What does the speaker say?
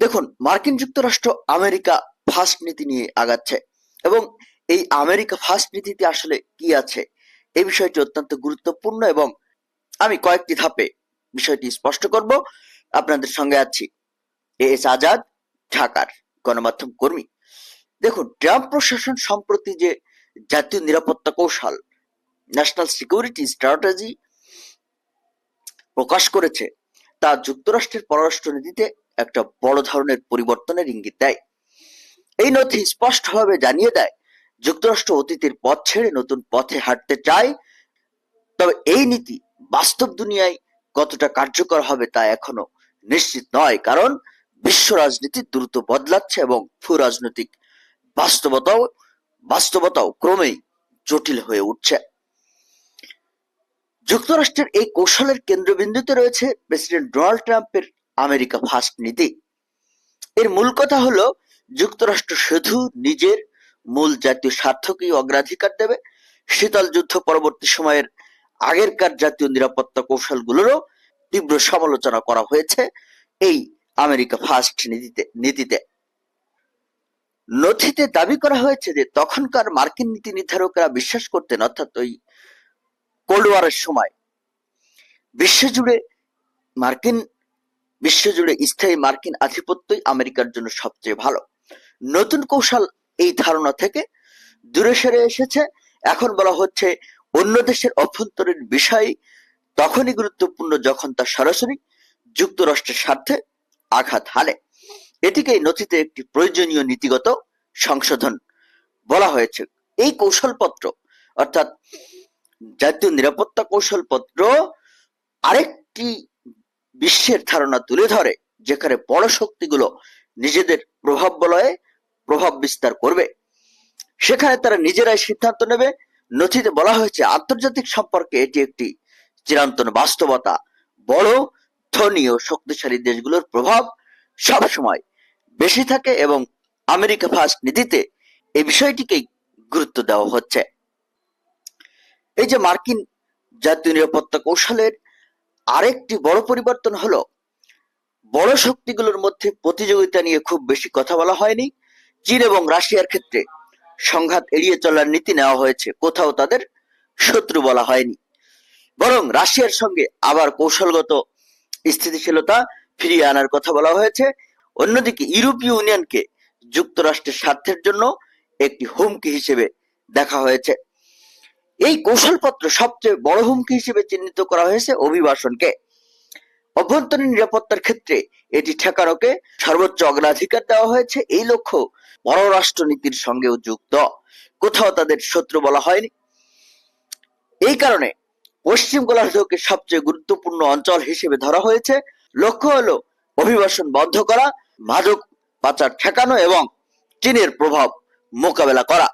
দেখুন, মার্কিন যুক্তরাষ্ট্র আমেরিকা ফার্স্ট নীতি নিয়ে আগাচ্ছে এবং এই আমেরিকা ফার্স্ট নীতিতে আসলে কি আছে? এই বিষয়টি অত্যন্ত গুরুত্বপূর্ণ এবং আমি কয়েকটি ধাপে বিষয়টি স্পষ্ট করব। আপনাদের সঙ্গে আছি এ এস আজাদ, ঢাকার গণমাধ্যম কর্মী। দেখুন, ট্রাম্প প্রশাসন সম্প্রতি যে জাতীয় নিরাপত্তা কৌশল ন্যাশনাল সিকিউরিটি স্ট্র্যাটেজি প্রকাশ করেছে, তা যুক্তরাষ্ট্রের পররাষ্ট্রনীতিতে একটা বড় ধরনের পরিবর্তনের ইঙ্গিত দেয়। এই নথি স্পষ্টভাবে জানিয়ে দেয়, যুক্তরাষ্ট্র অতীতের পথ ছেড়ে নতুন পথে হাঁটতে চায়, তবে এই নীতি বাস্তব দুনিয়ায় কতটা কার্যকর হবে তা এখনও নিশ্চিত নয়, কারণ বিশ্ব রাজনীতি দ্রুত বদলাচ্ছে এবং ভূ রাজনৈতিক বাস্তবতাও বাস্তবতাও ক্রমেই জটিল হয়ে উঠছে। যুক্তরাষ্ট্রের এই কৌশলের কেন্দ্রবিন্দুতে রয়েছে প্রেসিডেন্ট ডোনাল্ড ট্রাম্পের আমেরিকা ফার্স্ট নীতি। এর মূল কথা হলো, যুক্তরাষ্ট্র শুধু নিজের মূল জাতীয় স্বার্থকেই অগ্রাধিকার দেবে। শীতল যুদ্ধ পরবর্তী সময়ের আগেরকার জাতীয় নিরাপত্তা কৌশলগুলোরও তীব্র সমালোচনা করা হয়েছে এই আমেরিকা ফার্স্ট নীতিতে নীতিতে। নথিতে দাবি করা হয়েছে যে, তখনকার মার্কিন নীতি নির্ধারকরা বিশ্বাস করতেন, অর্থাৎ ওই কোল্ড ওয়ারের সময়। বিশ্বজুড়ে মার্কিন বিশ্বজুড়ে স্থায়ী মার্কিন আধিপত্যই আমেরিকার জন্য সবচেয়ে ভালো। নতুন কৌশল এই ধারণা থেকে দূরে সরে এসেছে। এখন বলা হচ্ছে, অন্য দেশের অভ্যন্তরীণ বিষয় তখনই গুরুত্বপূর্ণ যখন তা সরাসরি যুক্তরাষ্ট্রের স্বার্থে আঘাত হানে। এটিকে নথিতে একটি প্রয়োজনীয় নীতিগত সংশোধন বলা হয়েছে। এই কৌশলপত্র, অর্থাৎ জাতীয় নিরাপত্তা কৌশলপত্র, আরেকটি বিশ্বের ধারণা তুলে ধরে, যেখানে বড় শক্তিগুলো নিজেদের প্রভাব বলয়ে প্রভাব বিস্তার করবে। সেখানে তারা নিজেরাই সিদ্ধান্ত নেবে। নথিতে বলা হয়েছে, আন্তর্জাতিক সম্পর্কে এটি একটি চিরন্তন বাস্তবতা। বড়, ধনী ও শক্তিশালী দেশগুলোর প্রভাব সবসময় বেশি থাকে এবং আমেরিকা ফার্স্ট নীতিতে এই বিষয়টিকেই গুরুত্ব দেওয়া হচ্ছে। এই যে মার্কিন জাতীয় নিরাপত্তা কৌশলের আরেকটি বড় পরিবর্তন হলো, বড় শক্তিগুলোর মধ্যে প্রতিযোগিতা নিয়ে খুব বেশি কথা বলা হয়নি। চীন এবং রাশিয়ার ক্ষেত্রে সংঘাত এড়িয়ে চলার নীতি নেওয়া হয়েছে, কোথাও তাদের শত্রু বলা হয়নি। বরং রাশিয়ার সঙ্গে আবার কৌশলগত স্থিতিশীলতা ফিরিয়ে আনার কথা বলা হয়েছে। অন্যদিকে ইউরোপীয় ইউনিয়নকে যুক্তরাষ্ট্রের স্বার্থের জন্য একটি হুমকি হিসেবে দেখা হয়েছে। এই কৌশলপত্র সবচেয়ে বড় হুমকি হিসেবে চিহ্নিত করা হয়েছে অভিবাসনকে। অভ্যন্তরীণ নিরাপত্তার ক্ষেত্রে এটি ঠেকানোকে সর্বোচ্চ অগ্রাধিকার দেওয়া হয়েছে। এই লক্ষ্য পররাষ্ট্রনীতির সঙ্গেও যুক্ত। কোথাও তাদের শত্রু বলা হয়নি। এই কারণে পশ্চিম গোলার্ধকে সবচেয়ে গুরুত্বপূর্ণ অঞ্চল হিসেবে ধরা হয়েছে। লক্ষ্য হলো অভিবাসন বন্ধ করা মাদক পাচার ঠেকানো এবং চীনের প্রভাব মোকাবেলা করা।